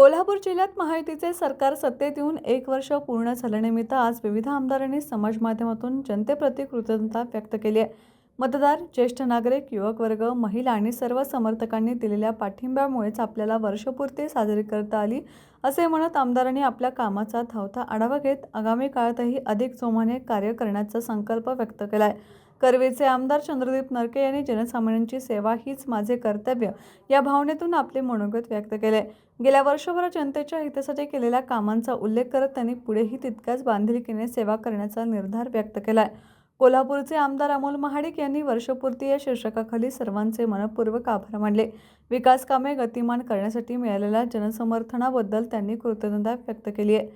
कोल्हापूर जिल्ह्यात महायुतीचे सरकार सत्तेत येऊन एक वर्ष पूर्ण झाल्यानिमित्त आज विविध आमदारांनी समाज माध्यमातून जनतेप्रती कृतज्ञता व्यक्त केली आहे. मतदार ज्येष्ठ नागरिक युवक वर्ग महिला आणि सर्व समर्थकांनी दिलेल्या पाठिंब्यामुळेच आपल्याला वर्षपूर्ती साजरी करता आली असे म्हणत आमदारांनी आपल्या कामाचा धावता आढावा घेत आगामी काळातही अधिक जोमाने कार्य करण्याचा संकल्प व्यक्त केला आहे कर्वेचे आमदार चंद्रदीप नरके यांनी जनसामान्यांची सेवा हीच माझे कर्तव्य या भावनेतून आपले मनोगत व्यक्त केले. गेल्या वर्षभरात जनतेच्या हितासाठी केलेल्या कामांचा उल्लेख करत त्यांनी पुढेही तितक्याच बांधिलकीने सेवा करण्याचा निर्धार व्यक्त केला आहे कोल्हापूरचे आमदार अमोल महाडिक यांनी वर्षपूर्ती या शीर्षकाखाली सर्वांचे मनपूर्वक आभार मानले. विकास कामे गतिमान करण्यासाठी मिळालेल्या जनसमर्थनाबद्दल त्यांनी कृतज्ञता व्यक्त केली आहे.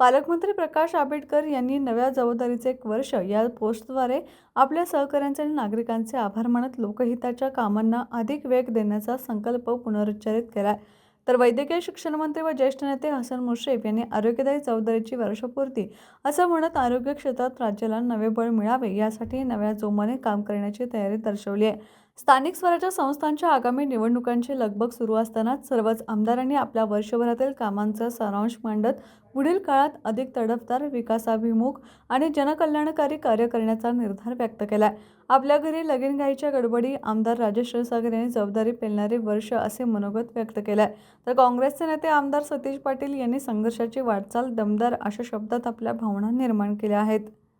पालकमंत्री प्रकाश आंबेडकर यांनी नव्या जबाबदारीचे एक वर्ष या पोस्टद्वारे आपल्या सहकाऱ्यांचे आणि नागरिकांचे आभार मानत लोकहिताच्या कामांना अधिक वेग देण्याचा संकल्प पुनरुच्चारित केला आहे तर वैद्यकीय शिक्षण मंत्री व ज्येष्ठ नेते हसन मुश्रीफ यांनी आरोग्यदायी चौधरीची वर्षपूर्ती असं म्हणत आरोग्य क्षेत्रात राज्याला नवे बळ मिळावे यासाठी नव्या जोमाने काम करण्याची तयारी दर्शवली आहे. स्थानिक स्वराज्य संस्थांच्या आगामी निवडणुकांची लगबग सुरू असतानाच सर्वच आमदारांनी आपल्या वर्षभरातील कामांचा सारांश मांडत पुढील काळात अधिक तडफदार विकासाभिमुख आणि जनकल्याणकारी कार्य करण्याचा निर्धार व्यक्त केला आपल्या घरी लगीनघाईच्या गडबडी आमदार राजेश क्षीरसागर यांनी जबाबदारी पेलणारे वर्ष असे मनोगत व्यक्त केलं तर काँग्रेसचे नेते आमदार सतीश पाटील यांनी संघर्षाची वाटचाल दमदार अशा शब्दात आपल्या भावना निर्माण केल्या आहेत.